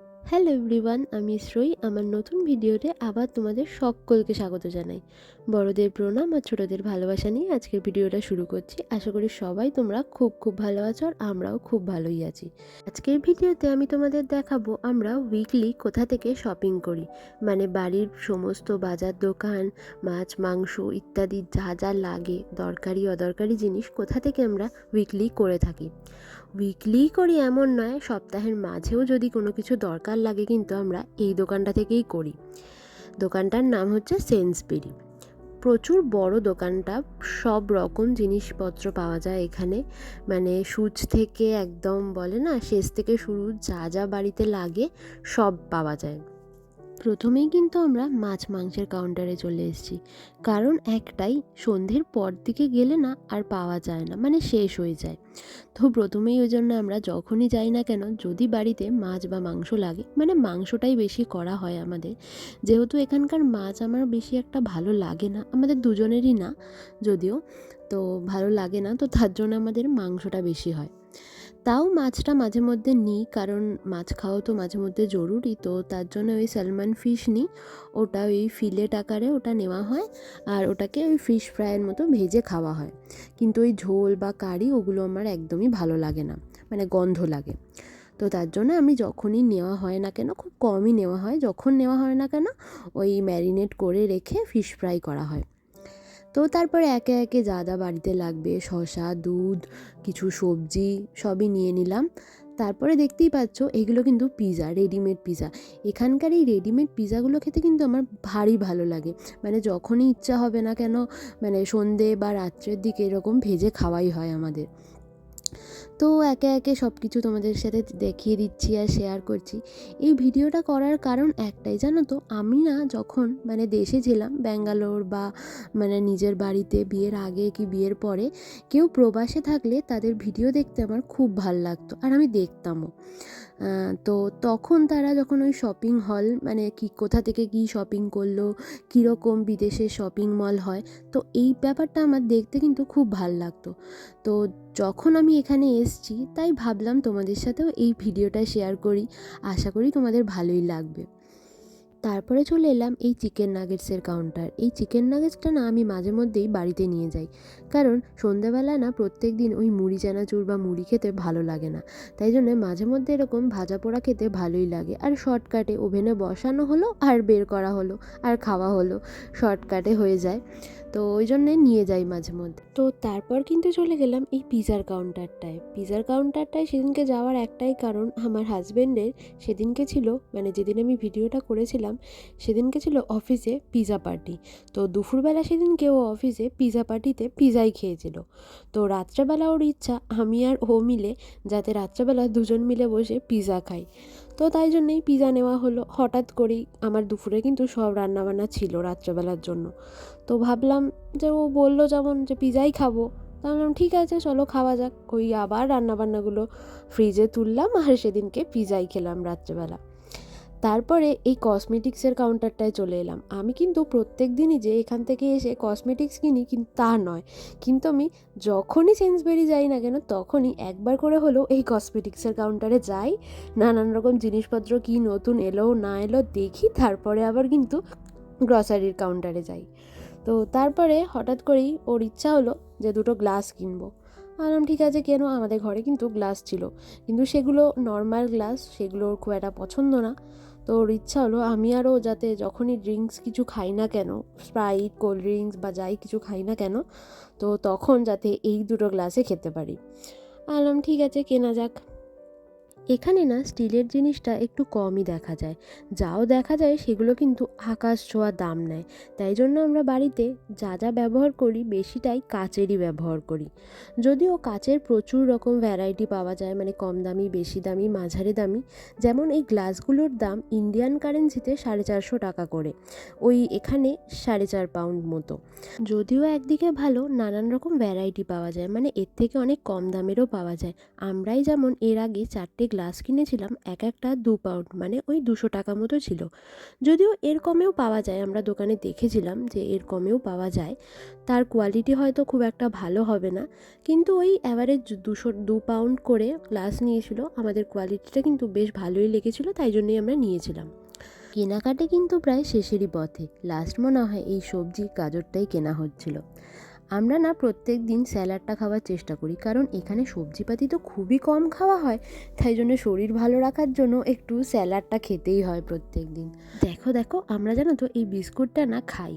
thank you hello everyone, আমি শ্রই। আমার নতুন ভিডিওতে আবার তোমাদের সকলকে স্বাগত জানাই। বড়দের প্রণাম আর ছোটদের ভালোবাসা নিয়ে আজকের ভিডিওটা শুরু করছি। আশা করি সবাই তোমরা খুব খুব ভালো আছো আর আমরাও খুব ভালোই আছি। আজকের ভিডিওতে আমি তোমাদের দেখাবো আমরা উইকলি কোথা থেকে শপিং করি। মানে বাড়ির সমস্ত বাজার দোকান, মাছ, মাংস ইত্যাদি যা যা লাগে, দরকারি, অদরকারি জিনিস কোথা থেকে আমরা উইকলি করে থাকি। উইকলি করি এমন নয়, সপ্তাহের মাঝেও যদি কোনো কিছু দরকার লাগে কিন্তু আমরা এই দোকানটা থেকেই করি। দোকানটার নাম হচ্ছে সেন্সবেরি প্রচুর বড় দোকানটা, সব রকম জিনিসপত্র পাওয়া যায় এখানে। মানে সুচ থেকে একদম বলে না, শেষ থেকে শুরু যা যা বাড়িতে লাগে সব পাওয়া যায়। প্রথমেই কিন্তু আমরা মাছ মাংসের কাউন্টারে চলে এসেছি। কারণ একটাই, সন্ধ্যের পর দিকে গেলে না আর পাওয়া যায় না মানে শেষ হয়ে যায়। তো প্রথমেই ওই জন্য আমরা যখনই যাই না কেন, যদি বাড়িতে মাছ বা মাংস লাগে মানে মাংসটাই বেশি করা হয় আমাদের। যেহেতু এখানকার মাছ আমার বেশি একটা ভালো লাগে না, আমাদের দুজনেরই না, যদিও তো ভালো লাগে না, তো তার জন্য আমাদের মাংসটা বেশি হয়। তাও মাছটা মাঝে মধ্যে নিই, কারণ মাছ খাওয়া তো মাঝে মধ্যে জরুরি। তো তার জন্য ওই স্যালমন ফিশ নিই। ওটা ওই ফিলেট আকারে ওটা নেওয়া হয় আর ওটাকে ওই ফিশ ফ্রাইয়ের মতো ভেজে খাওয়া হয়। কিন্তু ওই ঝোল বা কারি ওগুলো আমার একদমই ভালো লাগে না মানে গন্ধ লাগে। তো তার জন্য আমি যখনই নেওয়া হয় না কেন, খুব কমই নেওয়া হয়, যখন নেওয়া হয় না কেন, ওই ম্যারিনেট করে রেখে ফিশ ফ্রাই করা হয়। তো তারপরে একে একে যা যা বাড়িতে লাগবে শশা দুধ, কিছু সবজি সবই নিয়ে নিলাম। তারপরে দেখতেই পাচ্ছ এগুলো কিন্তু পিজা রেডিমেড পিজা এখানকার এই রেডিমেড পিজাগুলো খেতে কিন্তু আমার ভারী ভালো লাগে। মানে যখনই ইচ্ছা হবে না কেন মানে সন্ধে বা রাত্রের দিকে এরকম ভেজে খাওয়াই হয় আমাদের। তো একে একে সব কিছু তোমাদের সাথে দেখিয়ে দিচ্ছি আর শেয়ার করছি। এই ভিডিওটা করার কারণ একটাই, জানো তো? আমি না যখন মানে দেশে ছিলাম, ব্যাঙ্গালোর বা মানে নিজের বাড়িতে বিয়ের আগে কি বিয়ের পরে কেউ প্রবাসে থাকলে তাদের ভিডিও দেখতে আমার খুব ভালো লাগতো আর আমি দেখতামও। তো তখন তারা যখন ওই শপিং হল মানে কি কোথা থেকে কী শপিং করল, কীরকম বিদেশে শপিং মল হয়, তো এই ব্যাপারটা আমার দেখতে কিন্তু খুব ভালো লাগতো। তো যখন আমি এখানে এসছি, তাই ভাবলাম তোমাদের সাথেও এই ভিডিওটা শেয়ার করি। আশা করি তোমাদের ভালোই লাগবে। তারপরে চলে এলাম এই চিকেন নাগেটসের কাউন্টার এই চিকেন নাগেটসটা না আমি মাঝে মধ্যেই বাড়িতে নিয়ে যাই। কারণ সন্ধ্যাবেলা না প্রত্যেক দিন ওই মুড়ি চানাচুর বা মুড়ি খেতে ভালো লাগে না। তাই জন্য মাঝে মধ্যে এরকম ভাজা পোড়া খেতে ভালোই লাগে। আর শর্টকাটে ওভেনে বসানো হলো আর বের করা হলো আর খাওয়া হলো। শর্টকাটে হয়ে যায়। তো ওই জন্যে নিয়ে যাই মাঝে মধ্যে। তো তারপর কিন্তু চলে গেলাম এই পিজার কাউন্টারটায় পিজার কাউন্টারটায় সেদিনকে যাওয়ার একটাই কারণ আমার হাজব্যান্ডের সেদিনকে ছিল মানে যেদিন আমি ভিডিওটা করেছিলাম, সেদিনকে ছিল অফিসে পিজা পার্টি তো দুপুরবেলা সেদিনকে ও অফিসে পিজা পার্টিতে পিজাই খেয়েছিল। তো রাত্রেবেলা ওর ইচ্ছা, আমি আর ও মিলে যাতে রাত্রেবেলা দুজন মিলে বসে পিজা খাই। তো তাই জন্যেই পিজা নেওয়া হলো। হঠাৎ করেই আমার দুপুরে কিন্তু সব রান্নাবান্না ছিল রাত্রেবেলার জন্য। তো ভাবলাম যে ও বলল যেমন যে পিজাই খাব। তা ভাবলাম ঠিক আছে, চলো খাওয়া যাক। ওই আবার রান্নাবান্নাগুলো ফ্রিজে তুললাম আর সেদিনকে পিজাই খেলাম রাত্রেবেলা। তারপরে এই কসমেটিক্সের কাউন্টারটায় চলে এলাম। আমি কিন্তু প্রত্যেক দিনই যে এখান থেকে এসে কসমেটিক্স কিনি কিন্তু তা নয়। কিন্তু আমি যখনই সেন্সবেরি যাই না কেন, তখনই একবার করে হলেও এই কসমেটিক্সের কাউন্টারে যাই। নানান রকম জিনিসপত্র কি নতুন এলো, না এলো, দেখি, তারপরে আবার কিন্তু গ্রসারির কাউন্টারে যাই। তো তারপরে হঠাৎ করেই ওর ইচ্ছা হলো যে দুটো গ্লাস কিনবো। বললাম ঠিক আছে, কেন? আমাদের ঘরে কিন্তু গ্লাস ছিল। কিন্তু সেগুলো নর্মাল গ্লাস সেগুলো ওর খুব একটা পছন্দ না। তো ওর ইচ্ছা হলো আমি আরও যাতে যখনই ড্রিঙ্কস কিছু খাই না কেন স্প্রাইট কোল্ড ড্রিঙ্কস বা যাই কিছু খাই না কেন, তো তখন যাতে এই দুটো গ্লাসে খেতে পারি। আলাম, ঠিক আছে, কেনা যাক। এখানে না স্টিলের জিনিসটা একটু কমই দেখা যায়। যাও দেখা যায় সেগুলো কিন্তু আকাশ ছোঁয়া দাম নেয়। তাই জন্য আমরা বাড়িতে যা যা ব্যবহার করি বেশিটাই কাচেরই ব্যবহার করি। যদিও কাচের প্রচুর রকম ভ্যারাইটি পাওয়া যায় মানে কম দামি, বেশি দামি, মাঝারি দামি। যেমন এই গ্লাসগুলোর দাম ইন্ডিয়ান কারেন্সিতে সাড়ে চারশো টাকা করে। ওই এখানে সাড়ে চার পাউন্ড মতো। যদিও একদিকে ভালো, নানান রকম ভ্যারাইটি পাওয়া যায়। মানে এর থেকে অনেক কম দামেরও পাওয়া যায়। আমরাই যেমন এর আগে চারটে গ্লাস গ্লাস কিনেছিলাম, এক একটা দু পাউন্ড মানে ওই দুশো টাকা মতো ছিল। যদিও এর কমেও পাওয়া যায়, আমরা দোকানে দেখেছিলাম যে এর কমেও পাওয়া যায়। তার কোয়ালিটি হয়তো খুব একটা ভালো হবে না, কিন্তু ওই অ্যাভারেজ দুশো, দু পাউন্ড করে গ্লাস নিয়েছিল, আমাদের কোয়ালিটিটা কিন্তু বেশ ভালোই লেগেছিলো, তাই জন্যই আমরা নিয়েছিলাম। কেনাকাটে কিন্তু প্রায় শেষেরই পথে লাস্ট মনে হয় এই সবজি, গাজরটাই কেনা হচ্ছিল। আমরা না প্রত্যেক দিন স্যালাডটা খাওয়ার চেষ্টা করি, কারণ এখানে সবজিপাতি তো খুবই কম খাওয়া হয়। তাই জন্য শরীর ভালো রাখার জন্য একটু স্যালাডটা খেতেই হয় প্রত্যেক দিন। দেখো দেখো, আমরা জানো তো এই বিস্কুটটা না খাই।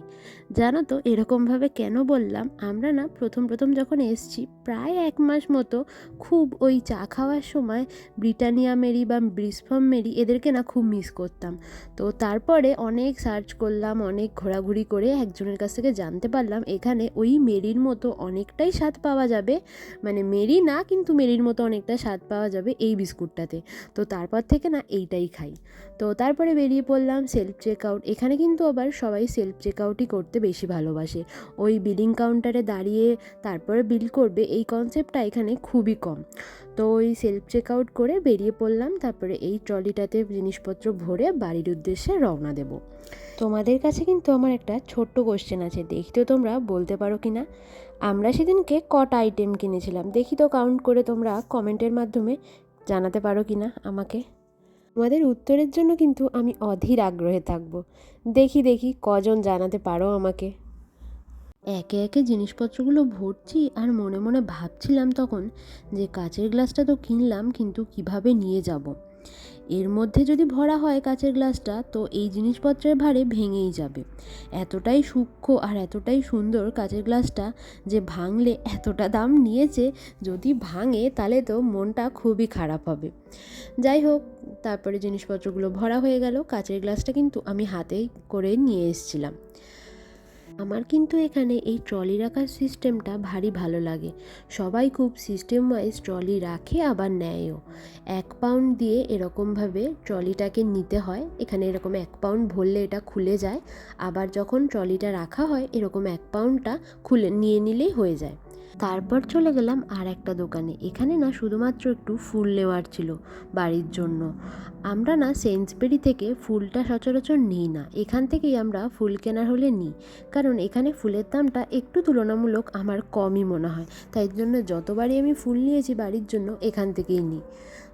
জানো তো এরকমভাবে কেন বললাম? আমরা না প্রথম প্রথম যখন এসছি, প্রায় এক মাস মতো খুব ওই চা খাওয়ার সময় ব্রিটানিয়া মেরি বা ব্রিসফার্ম মেরি এদেরকে না খুব মিস করতাম। তো তারপরে অনেক সার্চ করলাম, অনেক ঘোরাঘুরি করে একজনের কাছ থেকে জানতে পারলাম, এখানে ওই মেরির মতো অনেকটাই স্বাদ পাওয়া যাবে। মানে মেরি না, কিন্তু মেরির মতো অনেকটা স্বাদ পাওয়া যাবে এই বিস্কুটটাতে। তো তারপর থেকে না এইটাই খাই। তো তারপরে বেরিয়ে পড়লাম সেলফ চেকআউট এখানে কিন্তু আবার সবাই সেলফ চেকআউটই করতে বেশি ভালোবাসে। ওই বিলিং কাউন্টারে দাঁড়িয়ে তারপরে বিল করবে, এই কনসেপ্টটা এখানে খুবই কম। তো ওই সেলফ চেক আউট করে বেরিয়ে পড়লাম, তারপরে এই ট্রলিটাতে জিনিসপত্র ভরে বাড়ির উদ্দেশ্যে রওনা দেব। তোমাদের কাছে কিন্তু আমার একটা ছোট্ট কোশ্চেন আছে দেখি তো তোমরা বলতে পারো কি না আমরা সেদিনকে কটা আইটেম কিনেছিলাম, দেখি তো কাউন্ট করে তোমরা কমেন্টের মাধ্যমে জানাতে পারো কি না আমাকে? তোমাদের উত্তরের জন্য কিন্তু আমি অধীর আগ্রহে থাকব। দেখি দেখি, কজন জানাতে পারো আমাকে? একে একে জিনিসপত্রগুলো ভরছি আর মনে মনে ভাবছিলাম তখন যে কাচের গ্লাসটা তো কিনলাম, কিন্তু কীভাবে নিয়ে যাব? এর মধ্যে যদি ভরা হয় কাচের গ্লাসটা, তো এই জিনিসপত্রের ভারে ভেঙেই যাবে। এতটাই সূক্ষ্ম আর এতটাই সুন্দর কাচের গ্লাসটা যে ভাঙলে এতটা দাম নিয়েছে, যদি ভাঙে তাহলে তো মনটা খুবই খারাপ হবে। যাই হোক, তারপরে জিনিসপত্রগুলো ভরা হয়ে গেল, কাচের গ্লাসটা কিন্তু আমি হাতে করে নিয়ে এসেছিলাম। আমার কিন্তু এখানে এই ট্রলি রাখার সিস্টেমটা ভারী ভালো লাগে। সবাই খুব সিস্টেম ওয়াইজ ট্রলি রাখে, আবার নেয়ও। এক পাউন্ড দিয়ে এরকমভাবে ট্রলিটাকে নিতে হয়। এখানে এরকম এক পাউন্ড ভরলে এটা খুলে যায়। আবার যখন ট্রলিটা রাখা হয়, এরকম এক পাউন্ডটা খুলে, নিয়ে নিলেই হয়ে যায়। তারপর চলে গেলাম আর একটা দোকানে। এখানে না শুধুমাত্র একটু ফুল নেওয়ার ছিল বাড়ির জন্য। আমরা না সেন্সবেরি থেকে ফুলটা সচরাচর নিই না। এখান থেকেই আমরা ফুল কেনার হলে নিই। কারণ এখানে ফুলের দামটা একটু তুলনামূলক আমার কমই মনে হয়। তাই জন্য যতবারই আমি ফুল নিয়েছি বাড়ির জন্য এখান থেকেই নিই।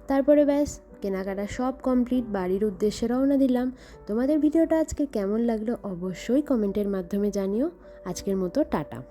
তারপরে ব্যাস, কেনাকাটা সব কমপ্লিট বাড়ির উদ্দেশ্যে রওনা দিলাম। তোমাদের ভিডিওটা আজকে কেমন লাগল অবশ্যই কমেন্টের মাধ্যমে জানিও। আজকের মতো টাটা।